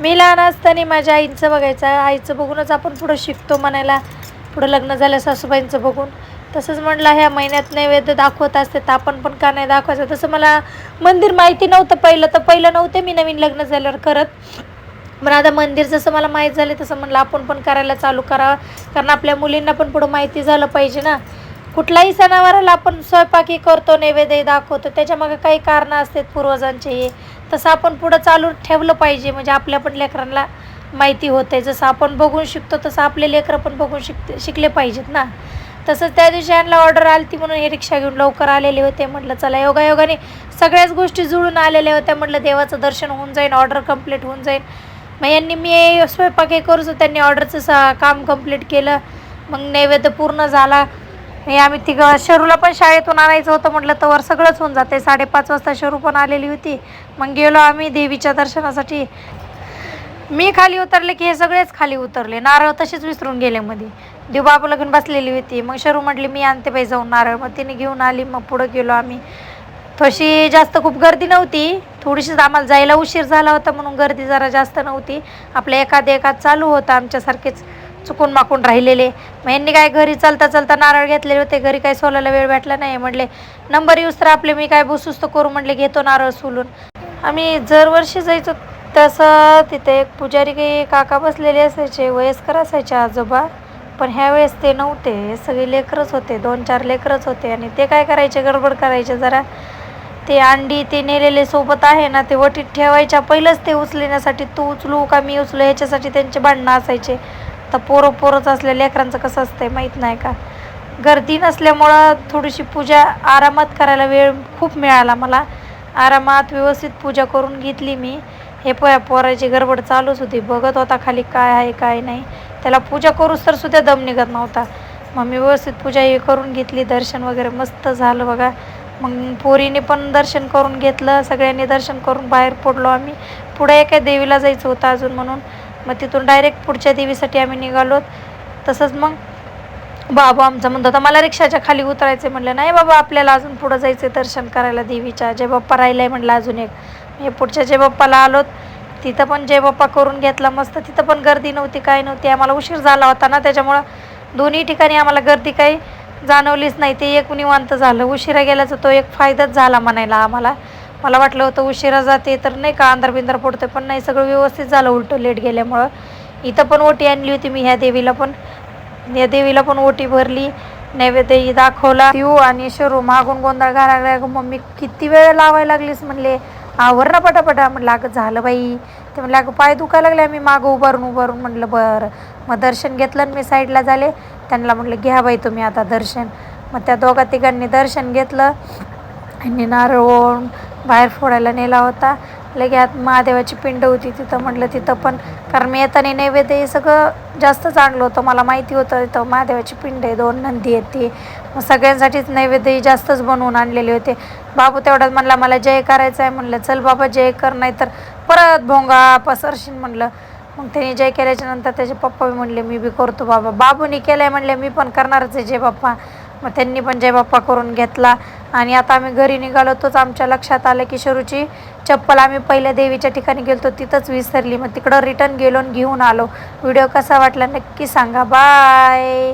मी लहान असताना माझ्या आईचं बघायचं. आईचं बघूनच आपण पुढं शिकतो म्हणायला. पुढं लग्न झालं सासूबाईंचं बघून. तसंच म्हटलं ह्या महिन्यात नैवेद्य दाखवत असते तर आपण पण का नाही दाखवायचं? तसं मला मंदिर माहिती नव्हतं पहिलं. तर पहिलं नव्हते मी नवीन लग्न झाल्यावर करत. पण आता मंदिर जसं मला माहीत झाले तसं म्हटलं आपण पण करायला चालू करावं कारण आपल्या मुलींना पण पुढं माहिती झालं पाहिजे ना. कुठलाही सणावाराला आपण स्वयंपाकी करतो नैवेद्य दाखवतो त्याच्यामागे काही कारणं असतात पूर्वजांचे हे. तसं आपण पुढं चालू ठेवलं पाहिजे म्हणजे आपल्या पण लेकरांना माहिती होते जसं आपण बघून शिकतो तसं आपले लेकरं पण बघून शिक शिकले पाहिजेत ना. तसंच त्या दिवशी यांना ऑर्डर आली ती म्हणून हे रिक्षा घेऊन लवकर आलेले होते. म्हटलं चला योगायोगाने सगळ्याच गोष्टी जुळून आलेल्या होत्या. म्हटलं देवाचं दर्शन होऊन जाईल ऑर्डर कंप्लीट होऊन जाईल मग यांनी मी स्वयंपाक हे करूच. त्यांनी ऑर्डरचं सा काम कंप्लीट केलं. मग नैवेद्य पूर्ण झाला. नाही आम्ही तिघं शरूला पण शाळेतून आणायचं होतं म्हटलं तर सगळंच होऊन जाते. साडेपाच वाजता शरू पण आलेली होती. मग गेलो आम्ही देवीच्या दर्शनासाठी. मी खाली उतरले की हे सगळेच खाली उतरले. नारळ तसेच विसरून गेले मध्ये देवबाबा लगून बसलेली होती. मग शरू म्हटली मी आणते बाई जाऊन नारळ. मग तिने घेऊन आली. मग पुढं गेलो आम्ही. थोडीशी जास्त खूप गर्दी नव्हती. थोडीशीच आम्हाला जायला उशीर झाला होता म्हणून गर्दी जरा जास्त नव्हती. आपलं एखादं एखाद चालू होतं आमच्यासारखेच. चुकून माकून राहिलेले. मग यांनी काय घरी चालता चालता नारळ घेतलेले होते? घरी काय सोलायला वेळ भेटला नाही म्हटले नंबर येऊस तर आपले मी काय बुसुस्त करू? म्हटले घेतो नारळ सोलून. आम्ही दरवर्षी जायचो तसं तिथे एक पुजारी काही काका बसलेले असायचे वयस्कर असायचे आजोबा. पण ह्या वेळेस ते नव्हते. सगळे लेकरच होते. दोन चार लेकरच होते. आणि ते काय करायचे? गडबड करायचे जरा. ते अंडी ते नेलेले सोबत आहे ना ते वटीत ठेवायच्या. पहिलंच ते उचलण्यासाठी तू उचलू का मी उचलू? ह्याच्यासाठी त्यांचे भांडणं असायचे. तर पोरं पोरंच असल्या लेकरांचं कसं असतंय माहीत नाही का? गर्दी नसल्यामुळं थोडीशी पूजा आरामात करायला वेळ खूप मिळाला मला. आरामात व्यवस्थित पूजा करून घेतली मी. हे पोया पोराची गडबड चालूच होती. बघत होता खाली काय आहे काय नाही. त्याला पूजा करूच तर सुद्धा दम निघत नव्हता. मग मी व्यवस्थित पूजा हे करून घेतली. दर्शन वगैरे मस्त झालं बघा. मग पोरीने पण दर्शन करून घेतलं. सगळ्यांनी दर्शन करून बाहेर पडलो आम्ही. पुढे एका देवीला जायचं होतं अजून म्हणून. मग तिथून डायरेक्ट पुढच्या देवीसाठी आम्ही निघालो. तसंच मग बाबा आमचा म्हणत होता मला रिक्षाच्या खाली उतरायचं म्हटलं नाही बाबा आपल्याला अजून पुढं जायचं दर्शन करायला देवीच्या. जय बाप्पा राहिलाय म्हटलं अजून एक. मी पुढच्या जय बाप्पाला आलोत तिथं पण जय बाप्पा करून घेतला मस्त. तिथं पण गर्दी नव्हती काय नव्हती. आम्हाला उशीर झाला होता ना त्याच्यामुळं दोन्ही ठिकाणी आम्हाला गर्दी काही जाणवलीच नाही. ते एक निवांत झालं. उशिरा गेल्याचा तो एक फायदाच झाला म्हणायला आम्हाला. मला वाटलं होतं उशिरा जाते तर नाही का अंधार बिंधार पडतोय पण नाही सगळं व्यवस्थित झालं उलटं लेट गेल्यामुळं. इथं पण ओटी आणली होती मी ह्या देवीला पण. या देवीला पण ओटी भरली नैवेद्य दाखवला. पिऊ आणि शरू मागून गोंधळ घालायला मम्मी किती वेळ लावायला लागलीस म्हणले. आवर ना पटापटा म्हणलं अगं झालं बाई. ते म्हणलं अगं पाय दुखायला लागले आम्ही मागं उभारून उभारून म्हणलं बरं. मग दर्शन घेतलं आणि मी साईडला झाले. त्यांना म्हटलं घ्या बाई तुम्ही आता दर्शन. मग त्या दोघा तिघांनी दर्शन घेतलं. आणि नारळ बाहेर फोडायला नेला होता. लगे आत महादेवाची पिंड होती तिथं म्हटलं तिथं पण. कारण मी येताना नैवेद्य हे सगळं जास्तच आणलं होतं. मला माहिती होतं तिथं महादेवाची पिंड आहे दोन नंदी आहेत ती. मग सगळ्यांसाठीच नैवेद्यही जास्तच बनवून आणलेले होते. बाबू तेवढ्यात म्हणला मला जय करायचं आहे. म्हणलं चल बाबा जय कर नाही तर परत भोंगा पसरशीन म्हणलं. मग त्याने जय केल्याच्यानंतर त्याचे पप्पा बी म्हणले मी बी करतो बाबा. बाबूनी आहे म्हणले मी पण करणारच आहे जय बाप्पा. मग त्यांनी पण जय बाप्पा करून घेतला. आणि आता आम्ही घरी निघालो तोच आमच्या लक्षात आलं की शरूची चप्पल आम्ही पहिल्या देवीच्या ठिकाणी गेलो तिथंच विसरली. मग तिकडं रिटर्न गेलो आणि घेऊन आलो. व्हिडिओ कसा वाटला नक्की सांगा. बाय